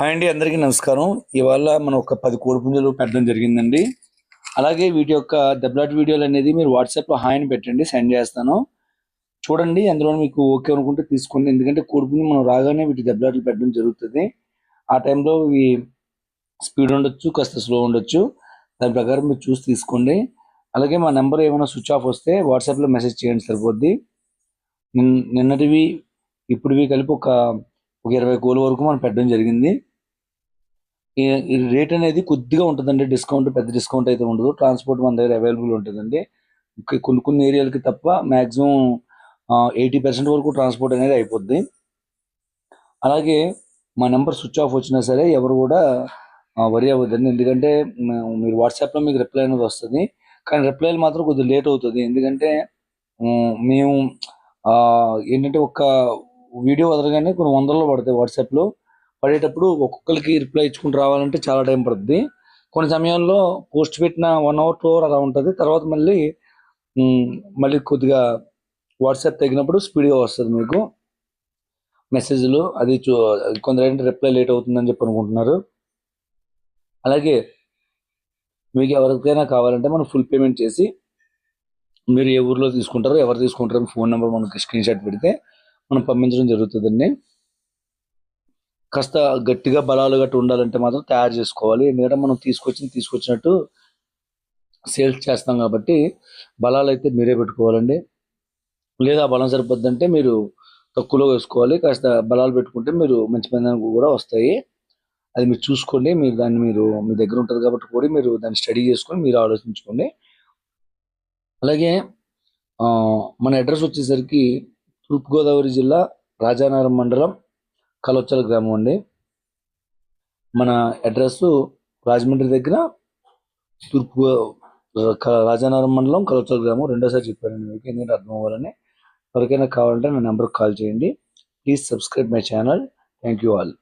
Hi అండి అందరికీ నమస్కారం. ఇవాళ మనం ఒక పది కోడిపుంజలు పెట్టడం జరిగిందండి. అలాగే వీటి యొక్క దెబ్బలాట్ వీడియోలు అనేది మీరు వాట్సాప్లో హాయ్ అని పెట్టండి సెండ్ చేస్తాను. చూడండి అందులో మీకు ఓకే అనుకుంటే తీసుకోండి. ఎందుకంటే కోడి మనం రాగానే వీటి దెబ్బలాట్లు పెట్టడం జరుగుతుంది. ఆ టైంలో ఇవి స్పీడ్ ఉండొచ్చు కాస్త స్లో ఉండొచ్చు. దాని ప్రకారం మీరు చూసి తీసుకోండి. అలాగే మా నెంబర్ ఏమైనా స్విచ్ ఆఫ్ వస్తే వాట్సాప్లో మెసేజ్ చేయండి సరిపోద్ది. నిన్- నిన్నటివి ఇప్పుడువి కలిపి ఒక ఒక ఇరవై కోళ్ళ వరకు మనం పెట్టడం జరిగింది. రేట్ అనేది కొద్దిగా ఉంటుందండి. డిస్కౌంట్ పెద్ద డిస్కౌంట్ అయితే ఉండదు. ట్రాన్స్పోర్ట్ మన దగ్గర అవైలబుల్ ఉంటుందండి. కొన్ని కొన్ని ఏరియాలకి తప్ప మ్యాక్సిమం ఎయిటీ పర్సెంట్ వరకు ట్రాన్స్పోర్ట్ అనేది అయిపోద్ది. అలాగే మా నెంబర్ స్విచ్ ఆఫ్ వచ్చినా సరే ఎవరు కూడా వరి అవ్వద్దండి. ఎందుకంటే మీరు వాట్సాప్లో మీకు రిప్లై అనేది వస్తుంది. కానీ రిప్లైలు మాత్రం కొద్దిగా లేట్ అవుతుంది. ఎందుకంటే మేము ఏంటంటే ఒక వీడియో వదలగానే కొన్ని వందల్లో పడతాయి వాట్సాప్లో పడేటప్పుడు ఒక్కొక్కరికి రిప్లై ఇచ్చుకుంటూ రావాలంటే చాలా టైం పడుతుంది కొన్ని సమయాల్లో పోస్ట్ పెట్టిన వన్ అవర్ టూ అవర్ అలా ఉంటుంది. తర్వాత మళ్ళీ మళ్ళీ కొద్దిగా వాట్సాప్ తగినప్పుడు స్పీడ్గా వస్తుంది మీకు. మెసేజ్లు అది చూ కొందరు రిప్లై లేట్ అవుతుందని చెప్పి అనుకుంటున్నారు. అలాగే మీకు ఎవరికైనా కావాలంటే మనం ఫుల్ పేమెంట్ చేసి మీరు ఏ ఊర్లో తీసుకుంటారో ఎవరు తీసుకుంటారో ఫోన్ నెంబర్ మనకి స్క్రీన్ షాట్ పెడితే మనం పంపించడం జరుగుతుందండి. కాస్త గట్టిగా బలాలు గట్టి ఉండాలంటే మాత్రం తయారు చేసుకోవాలి. ఎందుకంటే మనం తీసుకొచ్చి తీసుకొచ్చినట్టు సేల్స్ చేస్తాం కాబట్టి బలాలు అయితే మీరే పెట్టుకోవాలండి. లేదా బలం సరిపోద్దంటే మీరు తక్కువలో వేసుకోవాలి. కాస్త బలాలు పెట్టుకుంటే మీరు మంచి మంది కూడా వస్తాయి. అది మీరు చూసుకోండి. మీరు దాన్ని మీరు మీ దగ్గర ఉంటుంది కాబట్టి కూడా మీరు దాన్ని స్టడీ చేసుకొని మీరు ఆలోచించుకోండి. అలాగే మన అడ్రస్ వచ్చేసరికి తూర్పుగోదావరి జిల్లా రాజానగరం మండలం కలొచ్చల గ్రామం అండి. మన అడ్రస్ రాజమండ్రి దగ్గర తూర్పు రాజానగరం మండలం కలొచ్చల గ్రామం. రెండోసారి చెప్పానండి మీకు ఎందుకంటే అర్థం అవ్వాలని. ఎవరికైనా కావాలంటే నా నెంబర్కి కాల్ చేయండి. Please subscribe my channel. Thank you all.